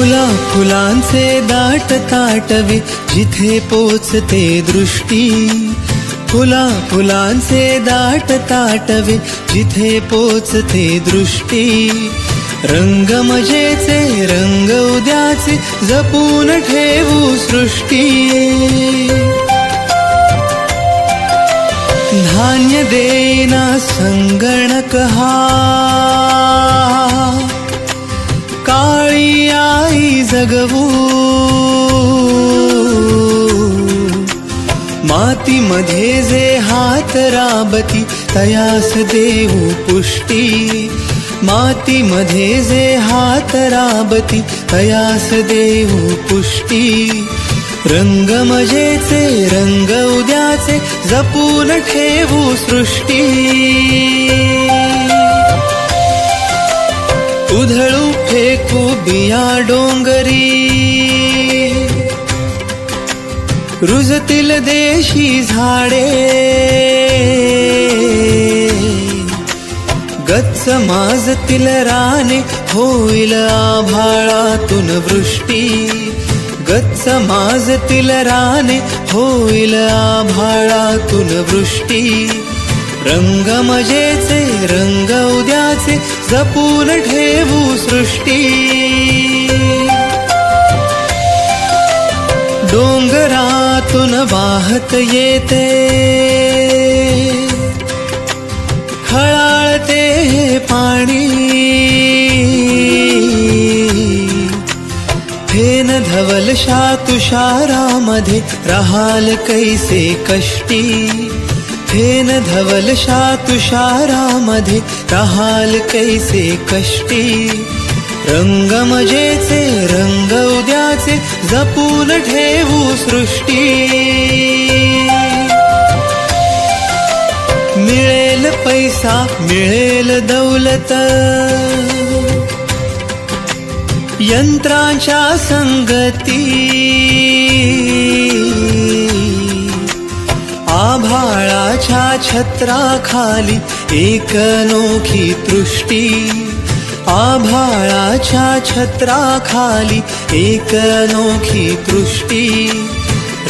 फुला फुलांचे दाट ताटवे जिथे पोचते दृष्टी. फुला फुलांचे दाट ताटवे जिथे पोचते दृष्टी. रंग मजेचे रंग उद्याचे जपून ठेवू सृष्टी. धान्य देना संगणक हा. जगवू मातीमध्ये जे हात राबती तयास देऊ पुष्टी मातीमध्ये जे हात राबती तयास देऊ पुष्टी रंग मजेचे रंग उद्याचे जपून ठेवू सृष्टी उधळू फेकू बिया डोंगरी। रुजतील देशी झाडे। गच्च माजतील राने होईल आभाळातून वृष्टी। गच्च माजतील राने होईल आभाळातून वृष्टी। रंग मजेचे रंग उद्याचे जपून ठेवू सृष्टी. डोंगरातून वाहत येते. खळाळते हे पाणी. फेन धवलशा तुषारामध्ये राहाल कैसे कष्टी. फेन धवल तुषारामध्ये राहाल कैसे कष्टी? रंग मजेचे रंग उद्याचे जपून ठेवू सृष्टी. मिळेल पैसा मिळेल दौलत. यंत्रांच्या संगती. छत्राखाली एक अनोखी दृष्टी आभाळाच्या छत्राखाली एक अनोखी दृष्टी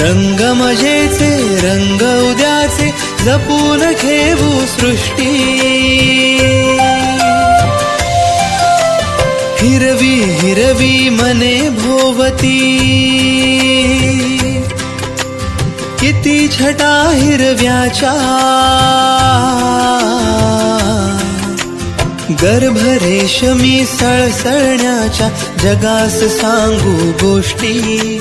रंग मजेचे रंग उद्याचे जपून ठेवू सृष्टी. हिरवी हिरवी मने भोवती. किती छटा हिरव्याच्या. गर्भ रेशमी सळसळण्याच्या जगास सांगू गोष्टी.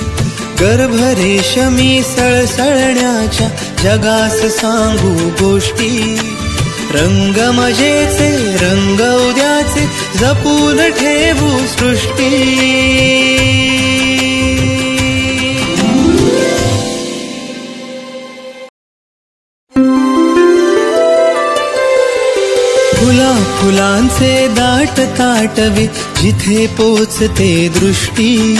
गर्भ रेशमी सळसळण्याच्या जगास सांगू गोष्टी. रंग मजेचे रंग उद्याचे जपून ठेवू सृष्टी. फुला फुलांचे दाट ताटवे जिथे पोचते दृष्टी.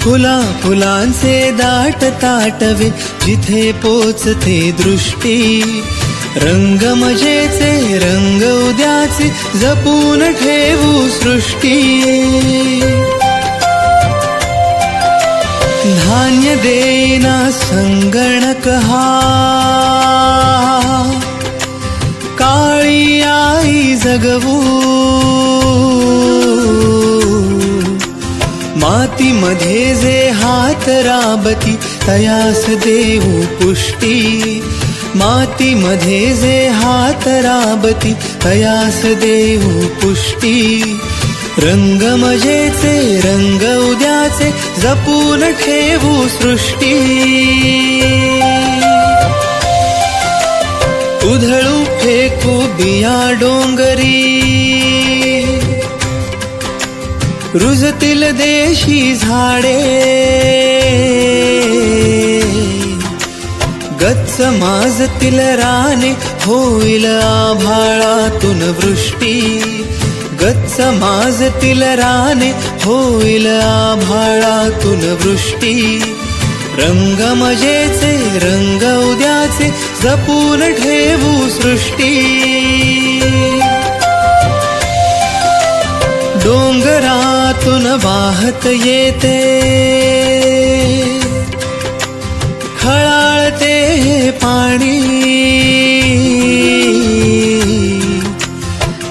फुला फुलांचे दाट ताटवे जिथे पोचते दृष्टी. रंग मजेचे रंग उद्याचे जपून ठेवू सृष्टी. धान्य देना संगणक हा. काळी जगवू मातीमध्ये जे हात राबती तयास देऊ पुष्टी मातीमध्ये जे हात राबती तयास देऊ पुष्टी रंग मजेचे रंग उद्याचे जपून ठेवू सृष्टी उधळू फेकू बिया डोंगरी। रुजतील देशी झाडे। गच्च माजतील राने होईल आभाळातून वृष्टी। गच्च माजतील राने होईल आभाळातून वृष्टी। रंग मजेचे रंग उद्याचे जपून ठेवू सृष्टी. डोंगरातून वाहत येते. खळाळते हे पाणी.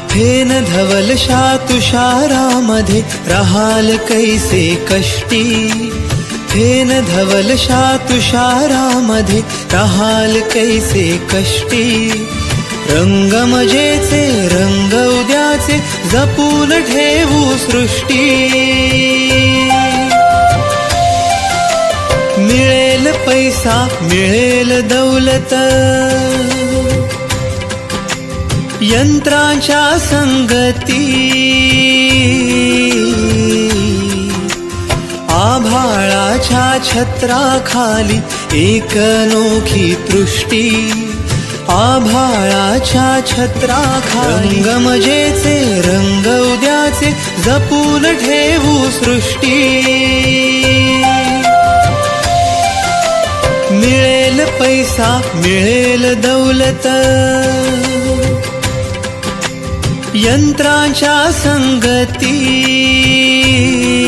फेन धवलशा तुषारामध्ये राहाल कैसे कष्टी. फेन धवलशा तुषारामध्ये राहाल कैसे कष्टी? रंग मजेचे रंग उद्याचे जपून ठेवू सृष्टी. मिळेल पैसा मिळेल दौलत. यंत्रांच्या संगती. छत्राखाली एक अनोखी दृष्टी आभाळाच्या छत्राखाली गमजेचे रंग उद्याचे जपून ठेवू सृष्टी. मिळेल पैसा मिळेल दौलत. यंत्रांच्या संगती.